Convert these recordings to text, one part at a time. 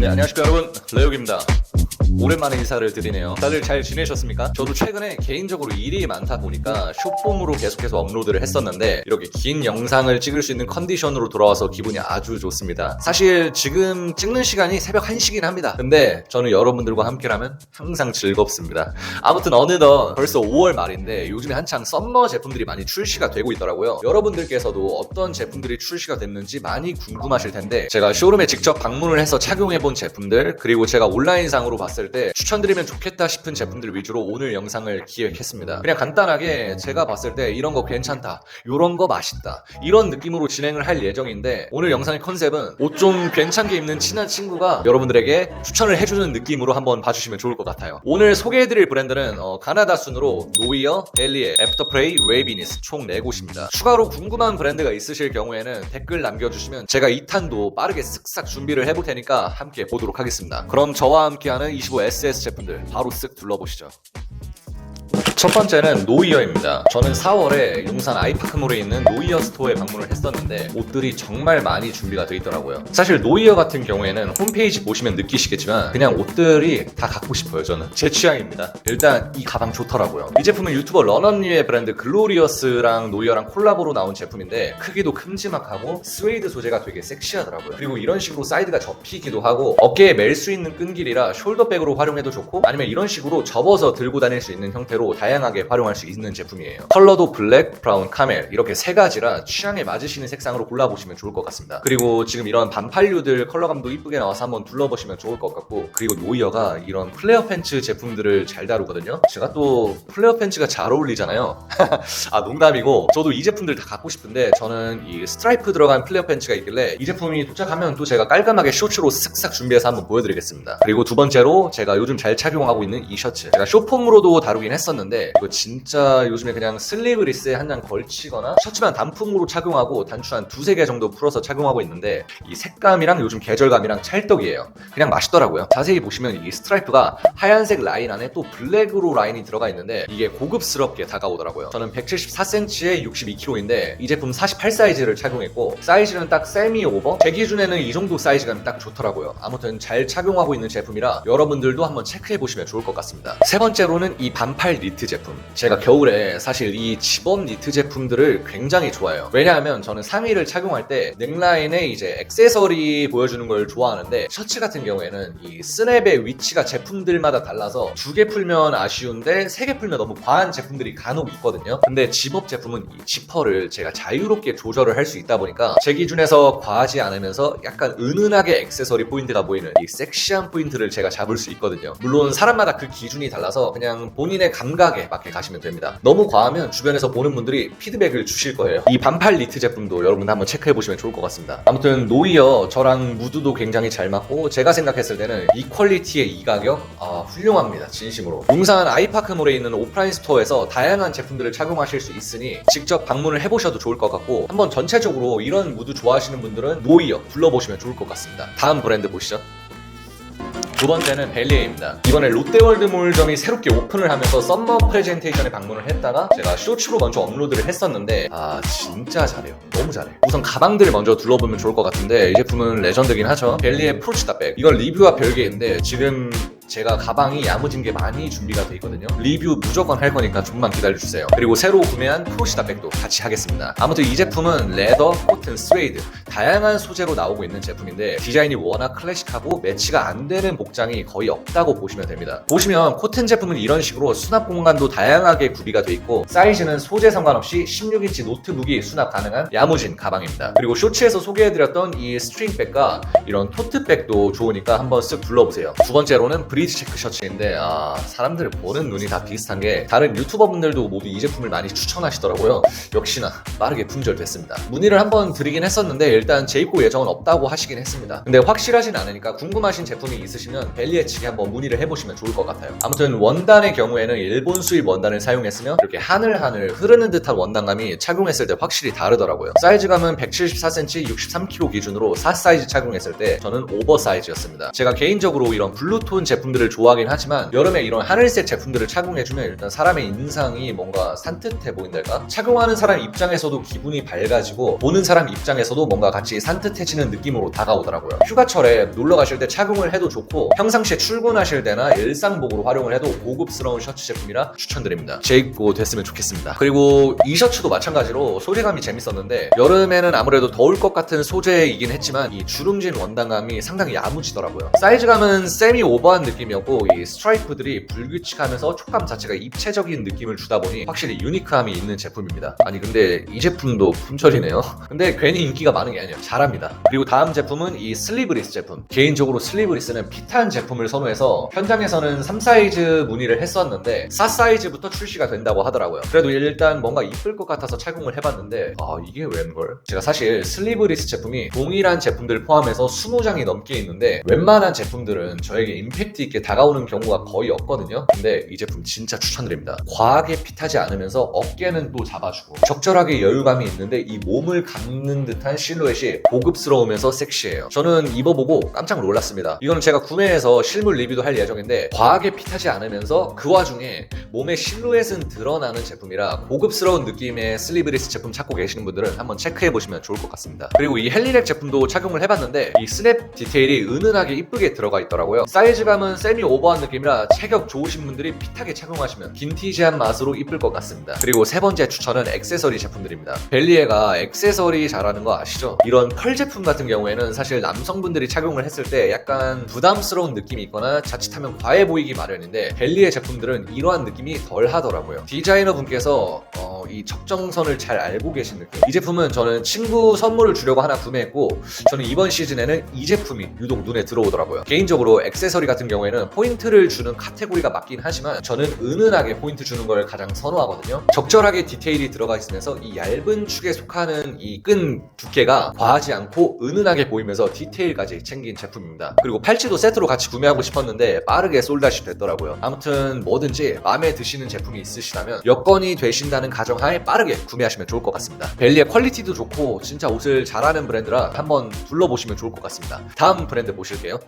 네, 안녕하십니까 여러분. 레옥입니다. 오랜만에 인사를 드리네요. 다들 잘 지내셨습니까? 저도 최근에 개인적으로 일이 많다 보니까 숏폼으로 계속해서 업로드를 했었는데 이렇게 긴 영상을 찍을 수 있는 컨디션으로 돌아와서 기분이 아주 좋습니다. 사실 지금 찍는 시간이 새벽 1시긴 합니다. 근데 저는 여러분들과 함께라면 항상 즐겁습니다. 아무튼 어느덧 벌써 5월 말인데 요즘에 한창 썸머 제품들이 많이 출시가 되고 있더라고요. 여러분들께서도 어떤 제품들이 출시가 됐는지 많이 궁금하실 텐데 제가 쇼룸에 직접 방문을 해서 착용해본 제품들 그리고 제가 온라인상으로 봤을 때 추천드리면 좋겠다 싶은 제품들 위주로 오늘 영상을 기획했습니다. 그냥 간단하게 제가 봤을 때 이런 거 괜찮다, 이런 거 맛있다 이런 느낌으로 진행을 할 예정인데 오늘 영상의 컨셉은 옷 좀 괜찮게 입는 친한 친구가 여러분들에게 추천을 해주는 느낌으로 한번 봐주시면 좋을 것 같아요. 오늘 소개해드릴 브랜드는 어, 가나다 순으로 노이어, 델리에, 애프터프레이, 웨이비니스 총 4곳입니다. 추가로 궁금한 브랜드가 있으실 경우에는 댓글 남겨주시면 제가 2탄도 빠르게 쓱싹 준비를 해볼 테니까 함께 보도록 하겠습니다. 그럼 저와 함께하는 25SS 제품들 바로 쓱 둘러보시죠. 첫 번째는 노이어입니다. 저는 4월에 용산 아이파크몰에 있는 노이어 스토어에 방문을 했었는데 옷들이 정말 많이 준비가 되어 있더라고요. 사실 노이어 같은 경우에는 홈페이지 보시면 느끼시겠지만 그냥 옷들이 다 갖고 싶어요. 저는 제 취향입니다. 일단 이 가방 좋더라고요. 이 제품은 유튜버 런언리의 브랜드 글로리어스랑 노이어랑 콜라보로 나온 제품인데 크기도 큼지막하고 스웨이드 소재가 되게 섹시하더라고요. 그리고 이런 식으로 사이드가 접히기도 하고 어깨에 멜 수 있는 끈길이라 숄더백으로 활용해도 좋고 아니면 이런 식으로 접어서 들고 다닐 수 있는 형태로 다양 하게 활용할 수 있는 제품이에요. 컬러도 블랙, 브라운, 카멜 이렇게 세 가지라 취향에 맞으시는 색상으로 골라보시면 좋을 것 같습니다. 그리고 지금 이런 반팔류들 컬러감도 이쁘게 나와서 한번 둘러보시면 좋을 것 같고 그리고 노이어가 이런 플레어 팬츠 제품들을 잘 다루거든요. 제가 또 플레어 팬츠가 잘 어울리잖아요. 아 농담이고 저도 이 제품들 다 갖고 싶은데 저는 이 스트라이프 들어간 플레어 팬츠가 있길래 이 제품이 도착하면 또 제가 깔끔하게 쇼츠로 쓱싹 준비해서 한번 보여드리겠습니다. 그리고 두 번째로 제가 요즘 잘 착용하고 있는 이 셔츠 제가 쇼폼으로도 다루긴 했었는데 이거 진짜 요즘에 그냥 슬리브리스에 한 장 걸치거나 셔츠만 단품으로 착용하고 단추 한 두세 개 정도 풀어서 착용하고 있는데 이 색감이랑 요즘 계절감이랑 찰떡이에요. 그냥 맛있더라고요. 자세히 보시면 이 스트라이프가 하얀색 라인 안에 또 블랙으로 라인이 들어가 있는데 이게 고급스럽게 다가오더라고요. 저는 174cm에 62kg인데 이 제품 48 사이즈를 착용했고 사이즈는 딱 세미 오버. 제 기준에는 이 정도 사이즈감이 딱 좋더라고요. 아무튼 잘 착용하고 있는 제품이라 여러분들도 한번 체크해 보시면 좋을 것 같습니다. 세 번째로는 이 반팔 니트 제품. 제가 겨울에 사실 이 집업 니트 제품들을 굉장히 좋아해요. 왜냐하면 저는 상의를 착용할 때 넥라인에 이제 액세서리 보여주는 걸 좋아하는데 셔츠 같은 경우에는 이 스냅의 위치가 제품들마다 달라서 두 개 풀면 아쉬운데 세 개 풀면 너무 과한 제품들이 간혹 있거든요. 근데 집업 제품은 이 지퍼를 제가 자유롭게 조절을 할 수 있다 보니까 제 기준에서 과하지 않으면서 약간 은은하게 액세서리 포인트가 보이는 이 섹시한 포인트를 제가 잡을 수 있거든요. 물론 사람마다 그 기준이 달라서 그냥 본인의 감각에 맞게 가시면 됩니다. 너무 과하면 주변에서 보는 분들이 피드백을 주실 거예요. 이 반팔 니트 제품도 여러분 한번 체크해 보시면 좋을 것 같습니다. 아무튼 노이어 저랑 무드도 굉장히 잘 맞고 제가 생각했을 때는 이 퀄리티의 이 가격 아, 훌륭합니다. 진심으로. 용산 아이파크몰에 있는 오프라인 스토어에서 다양한 제품들을 착용하실 수 있으니 직접 방문을 해보셔도 좋을 것 같고 한번 전체적으로 이런 무드 좋아하시는 분들은 노이어 불러보시면 좋을 것 같습니다. 다음 브랜드 보시죠. 두 번째는 벨리에입니다. 이번에 롯데월드몰점이 새롭게 오픈을 하면서 썸머 프레젠테이션에 방문을 했다가 제가 쇼츠로 먼저 업로드를 했었는데 아 진짜 잘해요. 너무 잘해. 우선 가방들을 먼저 둘러보면 좋을 것 같은데 이 제품은 레전드긴 하죠. 벨리의 프로치다백. 이건 리뷰와 별개인데 지금 제가 가방이 야무진 게 많이 준비가 돼 있거든요. 리뷰 무조건 할 거니까 좀만 기다려주세요. 그리고 새로 구매한 프로시다 백도 같이 하겠습니다. 아무튼 이 제품은 레더, 코튼, 스웨이드 다양한 소재로 나오고 있는 제품인데 디자인이 워낙 클래식하고 매치가 안 되는 복장이 거의 없다고 보시면 됩니다. 보시면 코튼 제품은 이런 식으로 수납 공간도 다양하게 구비가 돼 있고 사이즈는 소재 상관없이 16인치 노트북이 수납 가능한 야무진 가방입니다. 그리고 쇼츠에서 소개해드렸던 이 스트링백과 이런 토트백도 좋으니까 한번 쓱 둘러보세요. 두 번째로는 브리 즈 체크 셔츠인데 아 사람들 보는 눈이 다 비슷한 게 다른 유튜버분들도 모두 이 제품을 많이 추천하시더라고요. 역시나 빠르게 품절됐습니다. 문의를 한번 드리긴 했었는데 일단 재입고 예정은 없다고 하시긴 했습니다. 근데 확실하진 않으니까 궁금하신 제품이 있으시면 벨리에 측에 한번 문의를 해보시면 좋을 것 같아요. 아무튼 원단의 경우에는 일본 수입 원단을 사용했으면 이렇게 하늘하늘 흐르는 듯한 원단감이 착용했을 때 확실히 다르더라고요. 사이즈감은 174cm, 63kg 기준으로 4 사이즈 착용했을 때 저는 오버 사이즈였습니다. 제가 개인적으로 이런 블루톤 제품 제품들을 좋아하긴 하지만 여름에 이런 하늘색 제품들을 착용해주면 일단 사람의 인상이 뭔가 산뜻해 보인달까? 착용하는 사람 입장에서도 기분이 밝아지고 보는 사람 입장에서도 뭔가 같이 산뜻해지는 느낌으로 다가오더라고요. 휴가철에 놀러 가실 때 착용을 해도 좋고 평상시에 출근하실 때나 일상복으로 활용을 해도 고급스러운 셔츠 제품이라 추천드립니다. 제 입고 됐으면 좋겠습니다. 그리고 이 셔츠도 마찬가지로 소재감이 재밌었는데 여름에는 아무래도 더울 것 같은 소재이긴 했지만 이 주름진 원단감이 상당히 야무지더라고요. 사이즈감은 세미 오버한 느낌 이었고 이 스트라이프들이 불규칙하면서 촉감 자체가 입체적인 느낌을 주다 보니 확실히 유니크함이 있는 제품입니다. 아니 근데 이 제품도 품절이네요. 근데 괜히 인기가 많은 게 아니에요. 잘합니다. 그리고 다음 제품은 이 슬리브리스 제품. 개인적으로 슬리브리스는 핏한 제품을 선호해서 현장에서는 3 사이즈 문의를 했었는데 4 사이즈부터 출시가 된다고 하더라고요. 그래도 일단 뭔가 이쁠 것 같아서 착용을 해봤는데 아 이게 웬걸? 제가 사실 슬리브리스 제품이 동일한 제품들 포함해서 20장이 넘게 있는데 웬만한 제품들은 저에게 임팩트 있게 다가오는 경우가 거의 없거든요. 근데 이 제품 진짜 추천드립니다. 과하게 핏하지 않으면서 어깨는 또 잡아주고 적절하게 여유감이 있는데 이 몸을 감는 듯한 실루엣이 고급스러우면서 섹시해요. 저는 입어보고 깜짝 놀랐습니다. 이거는 제가 구매해서 실물 리뷰도 할 예정인데 과하게 핏하지 않으면서 그 와중에 몸의 실루엣은 드러나는 제품이라 고급스러운 느낌의 슬리브리스 제품 찾고 계시는 분들은 한번 체크해 보시면 좋을 것 같습니다. 그리고 이 헬리넥 제품도 착용을 해봤는데 이 스냅 디테일이 은은하게 이쁘게 들어가 있더라고요. 사이즈감은 세미 오버한 느낌이라 체격 좋으신 분들이 핏하게 착용하시면 빈티지한 맛으로 이쁠 것 같습니다. 그리고 세 번째 추천은 액세서리 제품들입니다. 벨리에가 액세서리 잘하는 거 아시죠? 이런 펄 제품 같은 경우에는 사실 남성분들이 착용을 했을 때 약간 부담스러운 느낌이 있거나 자칫하면 과해 보이기 마련인데 벨리의 제품들은 이러한 느낌이 덜 하더라고요. 디자이너 분께서 어, 이 적정선을 잘 알고 계신 느낌. 이 제품은 저는 친구 선물을 주려고 하나 구매했고 저는 이번 시즌에는 이 제품이 유독 눈에 들어오더라고요. 개인적으로 액세서리 같은 경우에는 포인트를 주는 카테고리가 맞긴 하지만 저는 은은하게 포인트 주는 걸 가장 선호하거든요. 적절하게 디테일이 들어가 있으면서 이 얇은 축에 속하는 이 끈 두께가 과하지 않고 은은하게 보이면서 디테일까지 챙긴 제품입니다. 그리고 팔찌도 세트로 같이 구매하고 싶었는데 빠르게 솔다시 됐더라고요. 아무튼 뭐든지 마음에 드시는 제품이 있으시다면 여건이 되신다는 가정 하에 빠르게 구매하시면 좋을 것 같습니다. 벨리의 퀄리티도 좋고 진짜 옷을 잘하는 브랜드라 한번 둘러보시면 좋을 것 같습니다. 다음 브랜드 보실게요.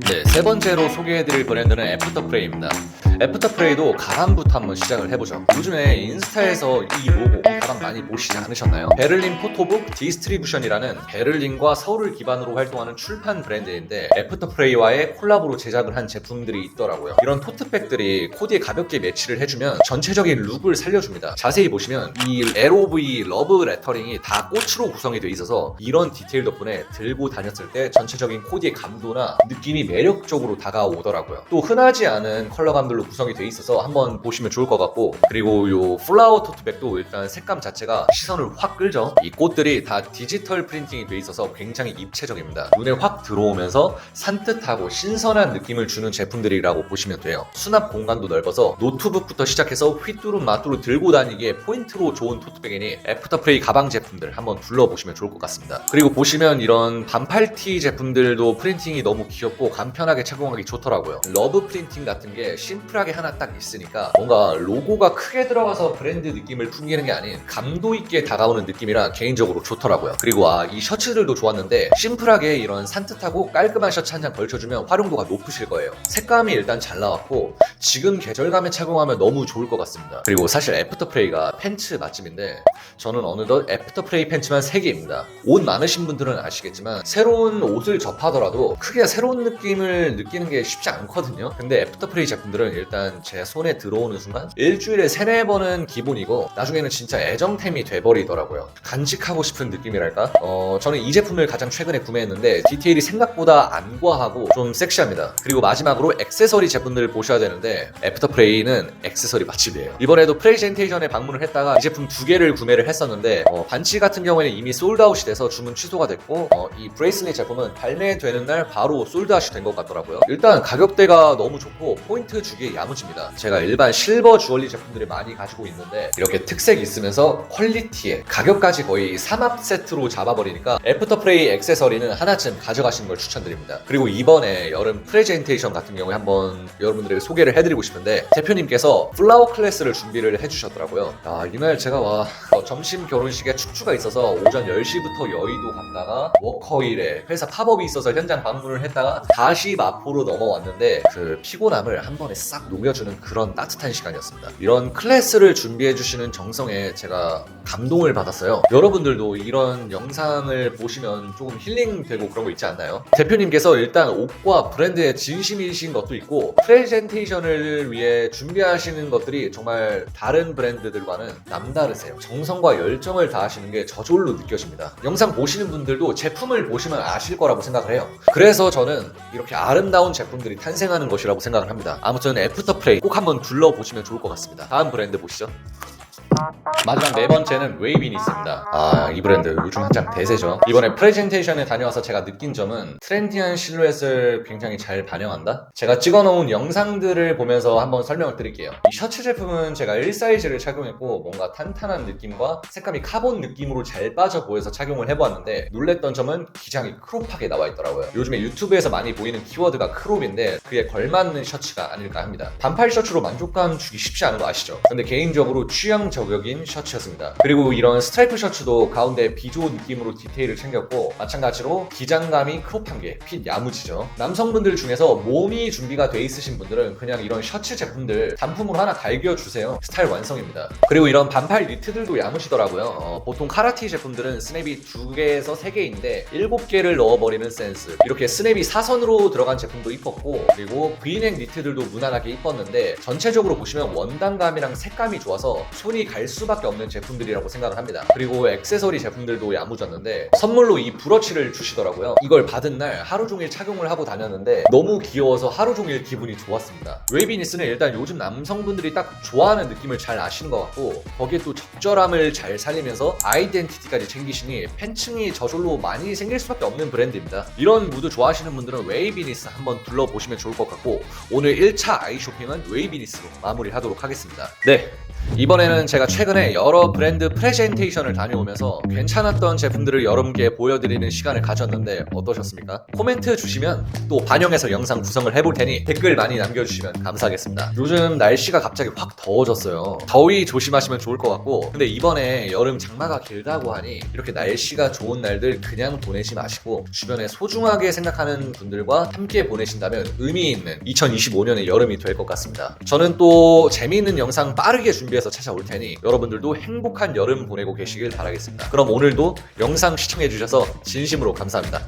네, 세 번째로 소개해드릴 브랜드는 애프터프레이입니다. 애프터 프레이도 가방부터 한번 시작을 해보죠. 요즘에 인스타에서 이 로고 가방 많이 보시지 않으셨나요? 베를린 포토북 디스트리뷰션이라는 베를린과 서울을 기반으로 활동하는 출판 브랜드인데 애프터 프레이와의 콜라보로 제작을 한 제품들이 있더라고요. 이런 토트백들이 코디에 가볍게 매치를 해주면 전체적인 룩을 살려줍니다. 자세히 보시면 이 LOV 러브 레터링이 다 꽃으로 구성이 돼 있어서 이런 디테일 덕분에 들고 다녔을 때 전체적인 코디의 감도나 느낌이 매력적으로 다가오더라고요. 또 흔하지 않은 컬러감들로 구성이 돼 있어서 한번 보시면 좋을 것 같고 그리고 요 플라워 토트백도 일단 색감 자체가 시선을 확 끌죠. 이 꽃들이 다 디지털 프린팅이 돼 있어서 굉장히 입체적입니다. 눈에 확 들어오면서 산뜻하고 신선한 느낌을 주는 제품들이라고 보시면 돼요. 수납 공간도 넓어서 노트북부터 시작해서 휘뚜루 마뚜루 들고 다니기에 포인트로 좋은 토트백이니 애프터프레이 가방 제품들 한번 둘러보시면 좋을 것 같습니다. 그리고 보시면 이런 반팔티 제품들도 프린팅이 너무 귀엽고 간편하게 착용하기 좋더라고요. 러브 프린팅 같은 게 심플 하게 하나 딱 있으니까 뭔가 로고가 크게 들어가서 브랜드 느낌을 풍기는 게 아닌 감도 있게 다가오는 느낌이라 개인적으로 좋더라고요. 그리고 아, 이 셔츠들도 좋았는데 심플하게 이런 산뜻하고 깔끔한 셔츠 한 장 걸쳐주면 활용도가 높으실 거예요. 색감이 일단 잘 나왔고 지금 계절감에 착용하면 너무 좋을 것 같습니다. 그리고 사실 애프터프레이가 팬츠 맛집인데 저는 어느덧 애프터프레이 팬츠만 3개입니다. 옷 많으신 분들은 아시겠지만 새로운 옷을 접하더라도 크게 새로운 느낌을 느끼는 게 쉽지 않거든요. 근데 애프터프레이 제품들은 일단 제 손에 들어오는 순간 일주일에 3, 4번은 기본이고 나중에는 진짜 애정템이 돼버리더라고요. 간직하고 싶은 느낌이랄까? 어, 저는 이 제품을 가장 최근에 구매했는데 디테일이 생각보다 안 과하고 좀 섹시합니다. 그리고 마지막으로 액세서리 제품들을 보셔야 되는데 애프터 프레이는 액세서리 맛집이에요. 이번에도 프레젠테이션에 방문을 했다가 이 제품 두 개를 구매를 했었는데 어, 반치 같은 경우에는 이미 솔드아웃이 돼서 주문 취소가 됐고 어, 이 브레이슬릿 제품은 발매되는 날 바로 솔드아웃이 된 것 같더라고요. 일단 가격대가 너무 좋고 포인트 주기 에게 야무집니다. 제가 일반 실버 주얼리 제품들을 많이 가지고 있는데 이렇게 특색 있으면서 퀄리티에 가격까지 거의 3합 세트로 잡아버리니까 애프터프레이 액세서리는 하나쯤 가져가시는 걸 추천드립니다. 그리고 이번에 여름 프레젠테이션 같은 경우에 한번 여러분들에게 소개를 해드리고 싶은데 대표님께서 플라워 클래스를 준비를 해주셨더라고요. 아 이날 제가 와 어, 점심 결혼식에 축주가 있어서 오전 10시부터 여의도 갔다가 워커힐에 회사 팝업이 있어서 현장 방문을 했다가 다시 마포로 넘어왔는데 그 피곤함을 한 번에 싹 녹여주는 그런 따뜻한 시간이었습니다. 이런 클래스를 준비해 주시는 정성에 제가 감동을 받았어요. 여러분들도 이런 영상을 보시면 조금 힐링되고 그런 거 있지 않나요? 대표님께서 일단 옷과 브랜드에 진심이신 것도 있고 프레젠테이션을 위해 준비하시는 것들이 정말 다른 브랜드들과는 남다르세요. 정성과 열정을 다하시는 게 저절로 느껴집니다. 영상 보시는 분들도 제품을 보시면 아실 거라고 생각을 해요. 그래서 저는 이렇게 아름다운 제품들이 탄생하는 것이라고 생각을 합니다. 아무튼 애프터 프레이 꼭 한번 둘러보시면 좋을 것 같습니다. 다음 브랜드 보시죠. 마지막 네 번째는 웨이비니스입니다. 아, 이 브랜드 요즘 한창 대세죠. 이번에 프레젠테이션에 다녀와서 제가 느낀 점은 트렌디한 실루엣을 굉장히 잘 반영한다? 제가 찍어놓은 영상들을 보면서 한번 설명을 드릴게요. 이 셔츠 제품은 제가 1 사이즈를 착용했고 뭔가 탄탄한 느낌과 색감이 카본 느낌으로 잘 빠져 보여서 착용을 해보았는데 놀랬던 점은 기장이 크롭하게 나와 있더라고요. 요즘에 유튜브에서 많이 보이는 키워드가 크롭인데 그에 걸맞는 셔츠가 아닐까 합니다. 반팔 셔츠로 만족감 주기 쉽지 않은 거 아시죠? 근데 개인적으로 취향 저격인 셔츠였습니다. 그리고 이런 스트라이프 셔츠도 가운데 비조 느낌으로 디테일을 챙겼고 마찬가지로 기장감이 크롭한 게 핏 야무지죠. 남성분들 중에서 몸이 준비가 돼 있으신 분들은 그냥 이런 셔츠 제품들 단품으로 하나 갈겨 주세요. 스타일 완성입니다. 그리고 이런 반팔 니트들도 야무지더라고요. 어, 보통 카라티 제품들은 스냅이 두 개에서 세 개인데 일곱 개를 넣어버리는 센스. 이렇게 스냅이 사선으로 들어간 제품도 이뻤고 그리고 V넥 니트들도 무난하게 이뻤는데 전체적으로 보시면 원단감이랑 색감이 좋아서 손이 갈 수밖에 없는 제품들이라고 생각을 합니다. 그리고 액세서리 제품들도 야무졌는데 선물로 이 브러치를 주시더라고요. 이걸 받은 날 하루 종일 착용을 하고 다녔는데 너무 귀여워서 하루 종일 기분이 좋았습니다. 웨이비니스는 일단 요즘 남성분들이 딱 좋아하는 느낌을 잘 아시는 것 같고 거기에 또 적절함을 잘 살리면서 아이덴티티까지 챙기시니 팬층이 저절로 많이 생길 수밖에 없는 브랜드입니다. 이런 무드 좋아하시는 분들은 웨이비니스 한번 둘러보시면 좋을 것 같고 오늘 1차 아이 쇼핑은 웨이비니스로 마무리하도록 하겠습니다. 네. 이번에는 제가 최근에 여러 브랜드 프레젠테이션을 다녀오면서 괜찮았던 제품들을 여러분께 보여드리는 시간을 가졌는데 어떠셨습니까? 코멘트 주시면 또 반영해서 영상 구성을 해볼 테니 댓글 많이 남겨주시면 감사하겠습니다. 요즘 날씨가 갑자기 확 더워졌어요. 더위 조심하시면 좋을 것 같고 근데 이번에 여름 장마가 길다고 하니 이렇게 날씨가 좋은 날들 그냥 보내지 마시고 주변에 소중하게 생각하는 분들과 함께 보내신다면 의미 있는 2025년의 여름이 될 것 같습니다. 저는 또 재미있는 영상 빠르게 준비해서 찾아올 테니 여러분들도 행복한 여름 보내고 계시길 바라겠습니다. 그럼 오늘도 영상 시청해주셔서 진심으로 감사합니다.